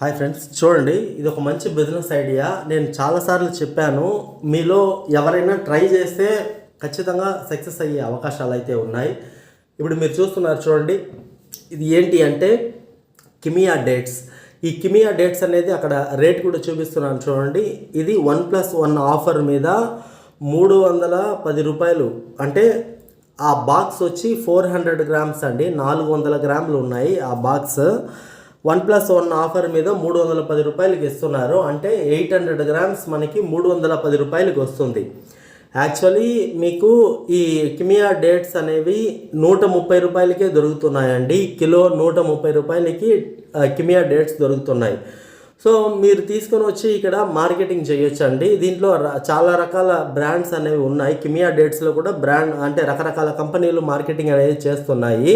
Hi friends చూడండి ఇది ఒక మంచి బిజినెస్ ఐడియా. నేను చాలాసార్లు చెప్పాను మీలో ఎవరైనా ట్రై చేస్తే ఖచ్చితంగా సక్సెస్ అయ్యే అవకాశాలు అయితే ఉన్నాయి. ఇప్పుడు మీరు చూస్తున్నారు చూడండి ఇది ఏంటి అంటే కిమియా డేట్స్. ఈ కిమియా డేట్స్ అనేది అక్కడ రేట్ కూడా చూపిస్తున్నాను చూడండి. ఇది వన్ ప్లస్ వన్ ఆఫర్ మీద మూడు వందల పది రూపాయలు. అంటే ఆ బాక్స్ వచ్చి ఫోర్ హండ్రెడ్ గ్రామ్స్ అండి నాలుగు వందల గ్రాములు ఉన్నాయి ఆ box. One plus one offer మీద మూడు వందల పది రూపాయలకి ఇస్తున్నారు. అంటే ఎయిట్ హండ్రెడ్ గ్రామ్స్ మనకి మూడు వందల పది రూపాయలకి వస్తుంది. యాక్చువల్లీ మీకు ఈ కిమియా డేట్స్ అనేవి నూట ముప్పై రూపాయలకే దొరుకుతున్నాయండి. కిలో నూట ముప్పై రూపాయలకి కిమియా డేట్స్ దొరుకుతున్నాయి. సో మీరు తీసుకొని వచ్చి ఇక్కడ మార్కెటింగ్ చేయొచ్చు అండి దీంట్లో చాలా రకాల బ్రాండ్స్ అనేవి ఉన్నాయి. కిమియా డేట్స్లో కూడా బ్రాండ్ అంటే రకరకాల కంపెనీలు మార్కెటింగ్ అనేది చేస్తున్నాయి.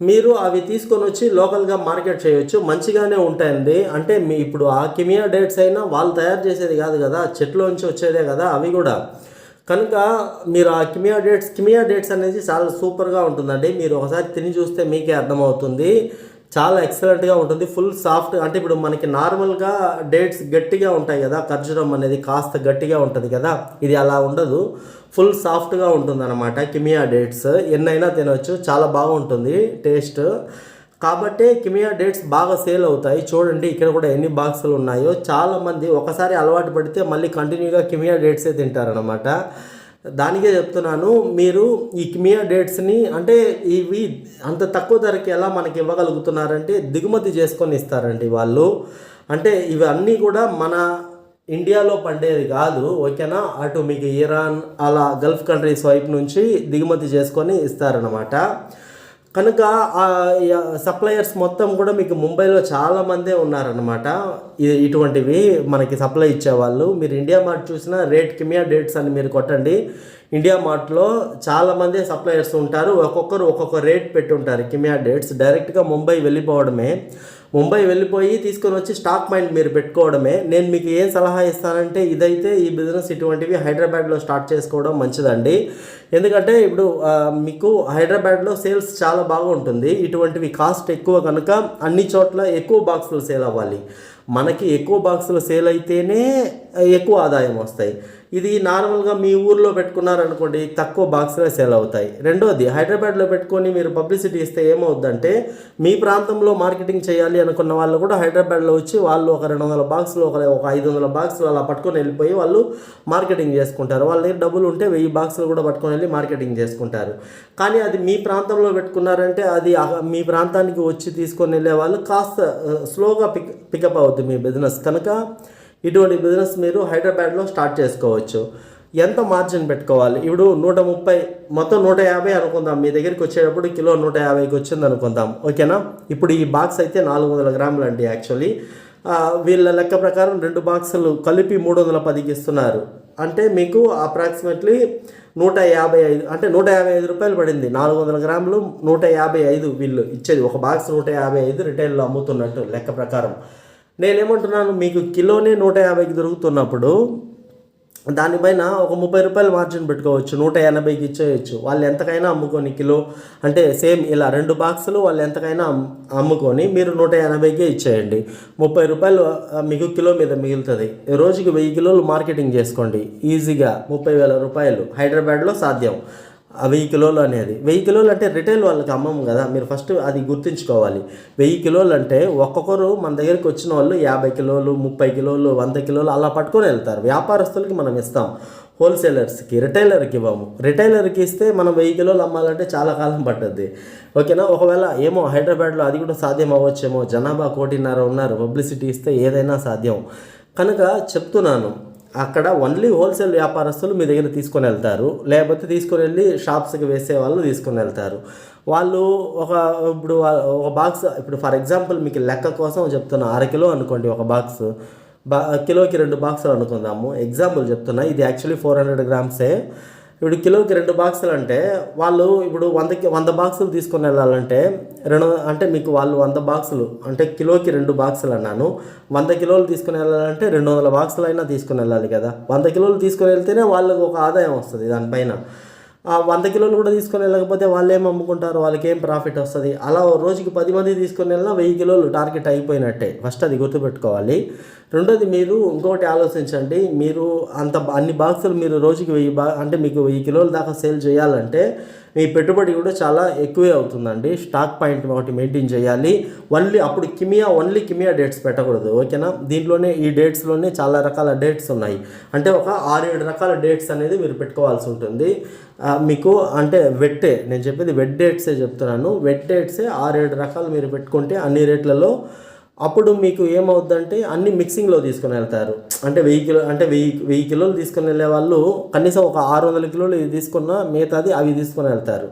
మీరు అవి తీసుకొని వచ్చి లోకల్గా మార్కెట్ చేయొచ్చు మంచిగానే ఉంటాయండి. అంటే మీ ఇప్పుడు ఆ కిమియా డేట్స్ అయినా వాళ్ళు తయారు చేసేది కాదు కదా చెట్లోంచి వచ్చేదే కదా అవి కూడా. కనుక మీరు ఆ కిమియా డేట్స్ కిమియా డేట్స్ అనేది చాలా సూపర్గా ఉంటుందండి. మీరు ఒకసారి తిని చూస్తే మీకే అర్థమవుతుంది. చాలా ఎక్సలెంట్గా ఉంటుంది. ఫుల్ సాఫ్ట్ అంటే ఇప్పుడు మనకి నార్మల్గా డేట్స్ గట్టిగా ఉంటాయి కదా ఖర్జూరం అనేది కాస్త గట్టిగా ఉంటుంది కదా ఇది అలా ఉండదు. ఫుల్ సాఫ్ట్గా ఉంటుంది అనమాట కిమియా డేట్స్ ఎన్నైనా తినవచ్చు చాలా బాగుంటుంది టేస్ట్ కాబట్టి కిమియా డేట్స్ బాగా సేల్ అవుతాయి. చూడండి ఇక్కడ కూడా ఎన్ని బాక్సులు ఉన్నాయో. చాలామంది ఒకసారి అలవాటు పడితే మళ్ళీ కంటిన్యూగా కిమియా డేట్సే తింటారనమాట దానికే చెప్తున్నాను మీరు ఈ కిమియా డేట్స్ని అంటే ఇవి అంత తక్కువ ధరకి ఎలా మనకి ఇవ్వగలుగుతున్నారంటే దిగుమతి చేసుకొని ఇస్తారండి వాళ్ళు. అంటే ఇవన్నీ కూడా మన ఇండియాలో పండేది కాదు ఓకేనా? అటు మీకు ఇరాన్ అలా గల్ఫ్ కంట్రీస్ వైపు నుంచి దిగుమతి చేసుకొని ఇస్తారనమాట కనుక ఆ సప్లయర్స్ మొత్తం కూడా మీకు ముంబైలో చాలా మందే ఉన్నారనమాట ఇటువంటివి మనకి సప్లై ఇచ్చేవాళ్ళు. మీరు ఇండియా మార్ట్ చూసినా రేట్ కిమియా డేట్స్ అని మీరు కొట్టండి. ఇండియా మార్ట్లో చాలా మంది సప్లయర్స్ ఉంటారు. ఒక్కొక్కరు ఒక్కొక్క రేట్ పెట్టి ఉంటారు కిమియా డేట్స్. డైరెక్ట్గా ముంబై వెళ్ళిపోవడమే. ముంబై వెళ్ళిపోయి తీసుకొని వచ్చి స్టాక్ మైండ్ మీరు పెట్టుకోవడమే. నేను మీకు ఏం సలహా ఇస్తానంటే ఇదైతే ఈ బిజినెస్ ఇటువంటివి హైదరాబాద్లో స్టార్ట్ చేసుకోవడం మంచిదండి. ఎందుకంటే ఇప్పుడు మీకు హైదరాబాద్లో సేల్స్ చాలా బాగుంటుంది. ఇటువంటివి కాస్ట్ ఎక్కువ కనుక అన్ని చోట్ల ఎక్కువ బాక్సులు సేల్ అవ్వాలి. మనకి ఎక్కువ బాక్సులు సేల్ అయితేనే ఎక్కువ ఆదాయం వస్తాయి. ఇది నార్మల్గా మీ ఊర్లో పెట్టుకున్నారనుకోండి తక్కువ బాక్స్గా సేల్ అవుతాయి. రెండోది హైదరాబాద్లో పెట్టుకొని మీరు పబ్లిసిటీ ఇస్తే ఏమవుద్దంటే మీ ప్రాంతంలో మార్కెటింగ్ చేయాలి అనుకున్న వాళ్ళు కూడా హైదరాబాద్లో వచ్చి వాళ్ళు ఒక రెండు వందల బాక్సులు ఒక ఒక ఐదు వందల బాక్సులు అలా పట్టుకొని వెళ్ళిపోయి వాళ్ళు మార్కెటింగ్ చేసుకుంటారు. వాళ్ళ దగ్గర డబ్బులు ఉంటే వెయ్యి బాక్సులు కూడా పట్టుకొని వెళ్ళి మార్కెటింగ్ చేసుకుంటారు. కానీ అది మీ ప్రాంతంలో పెట్టుకున్నారంటే అది మీ ప్రాంతానికి వచ్చి తీసుకొని వెళ్ళే వాళ్ళు కాస్త స్లోగా పిక్ పికప్ అవుతుంది మీ బిజినెస్ కనుక ఇటువంటి బిజినెస్ మీరు హైదరాబాద్లో స్టార్ట్ చేసుకోవచ్చు. ఎంత మార్జిన్ పెట్టుకోవాలి? ఇప్పుడు నూట ముప్పై మొత్తం నూట యాభై అనుకుందాం. మీ దగ్గరికి వచ్చేటప్పుడు కిలో నూట యాభైకి వచ్చింది అనుకుందాం. ఓకేనా? ఇప్పుడు ఈ బాక్స్ అయితే నాలుగు వందల గ్రాములు అండి యాక్చువల్లీ వీళ్ళ లెక్క ప్రకారం రెండు బాక్సులు కలిపి మూడు వందల పదికి ఇస్తున్నారు. అంటే మీకు అప్రాక్సిమేట్లీ నూట యాభై ఐదు అంటే నూట యాభై ఐదు రూపాయలు పడింది. నాలుగు వందల గ్రాములు నూట యాభై ఐదు వీళ్ళు ఇచ్చేది. ఒక బాక్స్ నూట యాభై ఐదు రిటైల్లో అమ్ముతున్నట్టు లెక్క ప్రకారం. నేనేమంటున్నాను మీకు కిలోనే నూట యాభైకి దొరుకుతున్నప్పుడు దానిపైన ఒక ముప్పై రూపాయలు మార్జిన్ పెట్టుకోవచ్చు నూట ఎనభైకి ఇచ్చేయచ్చు. వాళ్ళు ఎంతకైనా అమ్ముకొని కిలో అంటే సేమ్ ఇలా రెండు బాక్సులు వాళ్ళు ఎంతకైనా అమ్ముకొని మీరు నూట ఎనభైకే ఇచ్చేయండి. ముప్పై రూపాయలు మీకు కిలో మీద మిగులుతుంది. రోజుకి వెయ్యి కిలోలు మార్కెటింగ్ చేసుకోండి. ఈజీగా ముప్పై వేల రూపాయలు హైదరాబాద్లో సాధ్యం. వెయ్యి కిలోలు అనేది. వెయ్యి కిలోలు అంటే రిటైల్ వాళ్ళకి అమ్మము కదా. మీరు ఫస్ట్ అది గుర్తుంచుకోవాలి. వెయ్యి కిలోలు అంటే ఒక్కొక్కరు మన దగ్గరికి వచ్చిన వాళ్ళు యాభై కిలోలు ముప్పై కిలోలు వంద కిలోలు అలా పట్టుకొని వెళ్తారు. వ్యాపారస్తులకి మనం ఇస్తాం. హోల్సేలర్స్కి రిటైలర్కి ఇవ్వము. రిటైలర్కి ఇస్తే మనం వెయ్యి కిలోలు అమ్మాలంటే చాలా కాలం పట్టద్ది. ఓకేనా? ఒకవేళ ఏమో హైదరాబాద్లో అది కూడా సాధ్యం అవ్వచ్చేమో. జనాభా కోటిన్నర ఉన్నారు. పబ్లిసిటీ ఇస్తే ఏదైనా సాధ్యం. కనుక చెప్తున్నాను అక్కడ ఓన్లీ హోల్సేల్ వ్యాపారస్తులు మీ దగ్గర తీసుకొని వెళ్తారు. లేకపోతే తీసుకొని వెళ్ళి షాప్స్కి వేసే వాళ్ళు తీసుకొని వెళ్తారు. వాళ్ళు ఒక ఇప్పుడు ఒక బాక్స్ ఇప్పుడు ఫర్ ఎగ్జాంపుల్ మీకు లెక్క కోసం చెప్తున్నా అర కిలో అనుకోండి ఒక బాక్స్ బా కిలోకి రెండు బాక్సులు అనుకుందాము. ఎగ్జాంపుల్ చెప్తున్నా ఇది యాక్చువల్లీ ఫోర్ హండ్రెడ్ గ్రామ్సే ఇప్పుడు కిలోకి రెండు బాక్సులు అంటే వాళ్ళు ఇప్పుడు వందకి వంద బాక్సులు తీసుకొని వెళ్ళాలంటే రెండు అంటే మీకు వాళ్ళు వంద బాక్సులు అంటే కిలోకి రెండు బాక్సులు అన్నాను. వంద కిలోలు తీసుకొని వెళ్ళాలంటే రెండు వందల బాక్సులు అయినా తీసుకుని వెళ్ళాలి కదా. వంద కిలోలు తీసుకొని వెళ్తేనే వాళ్ళకు ఒక ఆదాయం వస్తుంది దానిపైన. వంద కిలోలు కూడా తీసుకొని వెళ్ళకపోతే వాళ్ళు ఏం అమ్ముకుంటారు? వాళ్ళకి ఏం ప్రాఫిట్ వస్తుంది? అలా రోజుకి పది మంది తీసుకొని వెళ్ళినా వెయ్యి కిలోలు టార్గెట్ అయిపోయినట్టే. ఫస్ట్ అది గుర్తుపెట్టుకోవాలి. రెండోది మీరు ఇంకొకటి ఆలోచించండి. మీరు అంత అన్ని బాక్సులు మీరు రోజుకి వెయ్యి బా అంటే మీకు వెయ్యి కిలోల దాకా సేల్ చేయాలంటే మీ పెట్టుబడి కూడా చాలా ఎక్కువే అవుతుందండి. స్టాక్ పాయింట్ ఒకటి మెయింటైన్ చేయాలి. ఓన్లీ అప్పుడు కిమియా ఓన్లీ కిమియా డేట్స్ పెట్టకూడదు. ఓకేనా? దీంట్లోనే ఈ డేట్స్లోనే చాలా రకాల డేట్స్ ఉన్నాయి. అంటే ఒక ఆరు ఏడు రకాల డేట్స్ అనేది మీరు పెట్టుకోవాల్సి ఉంటుంది. మీకు అంటే వెట్టే నేను చెప్పేది వెట్ డేట్సే చెప్తున్నాను. వెట్ డేట్సే ఆరేడు రకాలు మీరు పెట్టుకుంటే అన్ని రేట్లలో అప్పుడు మీకు ఏమవుద్దంటే అన్ని మిక్సింగ్లో తీసుకొని వెళ్తారు. అంటే వెయ్యి కిలో అంటే వెయ్యి వెయ్యి కిలోలు తీసుకుని వెళ్ళే వాళ్ళు కనీసం ఒక ఆరు వందల కిలోలు ఇది తీసుకున్న మిగతాది అవి తీసుకొని వెళ్తారు.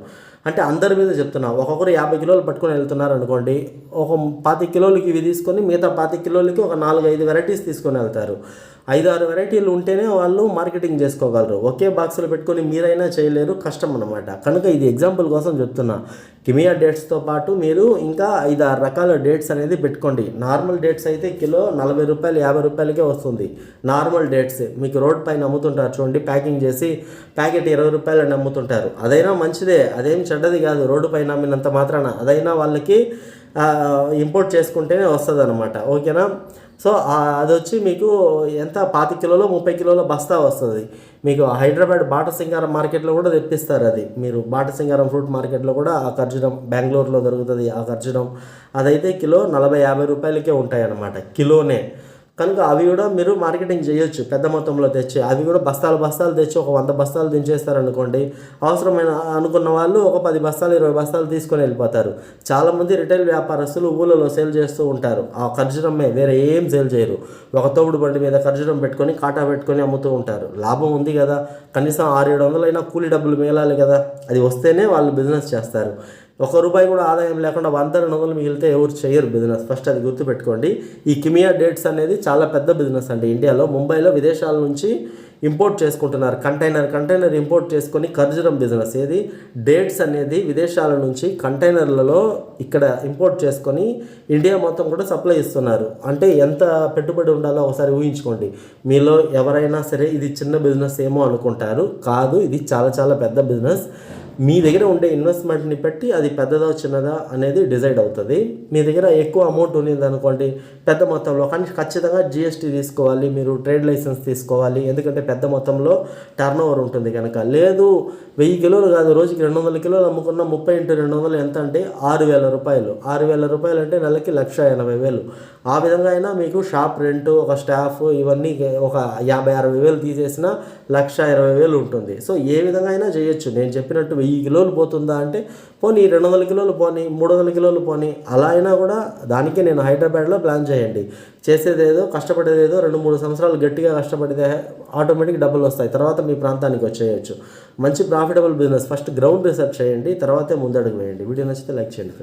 అంటే అందరి మీద చెప్తున్నా. ఒక్కొక్కరు యాభై కిలోలు పట్టుకొని వెళ్తున్నారు అనుకోండి. ఒక పాతి కిలోలకి ఇవి తీసుకొని మిగతా పాతి కిలోలకి ఒక నాలుగు ఐదు వెరైటీస్ తీసుకొని వెళ్తారు. ఐదు ఆరు వెరైటీలు ఉంటేనే వాళ్ళు మార్కెటింగ్ చేసుకోగలరు. ఒకే బాక్సులు పెట్టుకొని మీరైనా చేయలేరు కష్టం అనమాట కనుక ఇది ఎగ్జాంపుల్ కోసం చెప్తున్నా. కిమియా డేట్స్తో పాటు మీరు ఇంకా ఐదు ఆరు రకాల డేట్స్ అనేది పెట్టుకోండి. నార్మల్ డేట్స్ అయితే కిలో నలభై రూపాయలు యాభై రూపాయలకే వస్తుంది. నార్మల్ డేట్స్ మీకు రోడ్ పైన అమ్ముతుంటారు చూడండి ప్యాకింగ్ చేసి ప్యాకెట్ ఇరవై రూపాయలు అమ్ముతుంటారు. అదైనా మంచిదే. అదేం చెడ్డది కాదు రోడ్డు పైన అమ్మినంత మాత్రాన. అదైనా వాళ్ళకి ఇంపోర్ట్ చేసుకుంటేనే వస్తుంది అనమాట ఓకేనా? సో అది వచ్చి మీకు ఎంత? పాతి కిలోలో ముప్పై కిలోల బస్తా వస్తుంది. మీకు హైదరాబాద్ బాట సింగారం మార్కెట్లో కూడా తెప్పిస్తారు అది. మీరు బాట సింగారం ఫ్రూట్ మార్కెట్లో కూడా ఆ ఖర్జూరం బెంగళూరులో దొరుకుతుంది ఆ ఖర్జూరం. అదైతే కిలో నలభై యాభై రూపాయలకే ఉంటాయి అన్నమాట కిలోనే. కనుక అవి కూడా మీరు మార్కెటింగ్ చేయొచ్చు. పెద్ద మొత్తంలో తెచ్చి అవి కూడా బస్తాలు బస్తాలు తెచ్చి ఒక వంద బస్తాలు దించేస్తారనుకోండి అవసరమైన అనుకున్న వాళ్ళు ఒక పది బస్తాలు ఇరవై బస్తాలు తీసుకొని వెళ్ళిపోతారు. చాలామంది రిటైల్ వ్యాపారస్తులు ఊళ్ళలో సేల్ చేస్తూ ఉంటారు. ఆ ఖర్జూరమే వేరే ఏం సేల్ చేయరు. ఒక తోపుడు బండి మీద ఖర్జురం పెట్టుకొని కాటా పెట్టుకొని అమ్ముతూ ఉంటారు. లాభం ఉంది కదా. కనీసం ఆరు ఏడు వందలైనా కూలి డబ్బులు మిగలాలి కదా. అది వస్తేనే వాళ్ళు బిజినెస్ చేస్తారు. ఒక రూపాయి కూడా ఆదాయం లేకుండా వంద రెండు వందలు మిగిలితే ఎవరు చేయరు బిజినెస్ ఫస్ట్ అది గుర్తుపెట్టుకోండి. ఈ కిమియా డేట్స్ అనేది చాలా పెద్ద బిజినెస్ అండి ఇండియాలో. ముంబైలో విదేశాల నుంచి ఇంపోర్ట్ చేసుకుంటున్నారు. కంటైనర్ కంటైనర్ ఇంపోర్ట్ చేసుకొని ఖర్జురం బిజినెస్ ఏది? డేట్స్ అనేది విదేశాల నుంచి కంటైనర్లలో ఇక్కడ ఇంపోర్ట్ చేసుకొని ఇండియా మొత్తం కూడా సప్లై ఇస్తున్నారు. అంటే ఎంత పెట్టుబడి ఉండాలో ఒకసారి ఊహించుకోండి. మీలో ఎవరైనా సరే ఇది చిన్న బిజినెస్ ఏమో అనుకుంటారు. కాదు ఇది చాలా చాలా పెద్ద బిజినెస్ మీ దగ్గర ఉండే ఇన్వెస్ట్మెంట్ని బట్టి అది పెద్దదా చిన్నదా అనేది డిసైడ్ అవుతుంది. మీ దగ్గర ఎక్కువ అమౌంట్ ఉన్నది అనుకోండి పెద్ద మొత్తంలో కానీ ఖచ్చితంగా జిఎస్టీ తీసుకోవాలి మీరు ట్రేడ్ లైసెన్స్ తీసుకోవాలి. ఎందుకంటే పెద్ద మొత్తంలో టర్న్ ఓవర్ ఉంటుంది కనుక లేదు వెయ్యి కిలోలు కాదు రోజుకి రెండు వందల కిలోలు అమ్ముకున్న ముప్పై ఇంటూ రెండు వందలు ఎంత అంటే ఆరు వేల రూపాయలు. ఆరు వేల రూపాయలు అంటే నెలకి లక్ష ఎనభై వేలు. ఆ విధంగా అయినా మీకు షాప్ రెంట్ ఒక స్టాఫ్ ఇవన్నీ ఒక యాభై అరవై వేలు తీసేసిన లక్ష ఇరవై వేలు ఉంటుంది. సో ఏ విధంగా అయినా చేయొచ్చు. నేను చెప్పినట్టు వెయ్యి కిలోలు పోతుందా అంటే పోనీ రెండు వందల కిలోలు పోనీ మూడు వందల కిలోలు పోనీ అలా అయినా కూడా దానికే నేను హైదరాబాద్లో ప్లాన్ చేయండి. చేసేదేదో కష్టపడేదేదో రెండు మూడు సంవత్సరాలు గట్టిగా కష్టపడితే ఆటోమేటిక్ డబ్బులు వస్తాయి. తర్వాత మీ ప్రాంతానికి వచ్చేయచ్చు. మంచి profitable business. First ground research చేయండి తర్వాతే ముందడుగు వేయండి. వీడియో నచ్చితే లైక్ చేయండి ఫ్రెండ్స్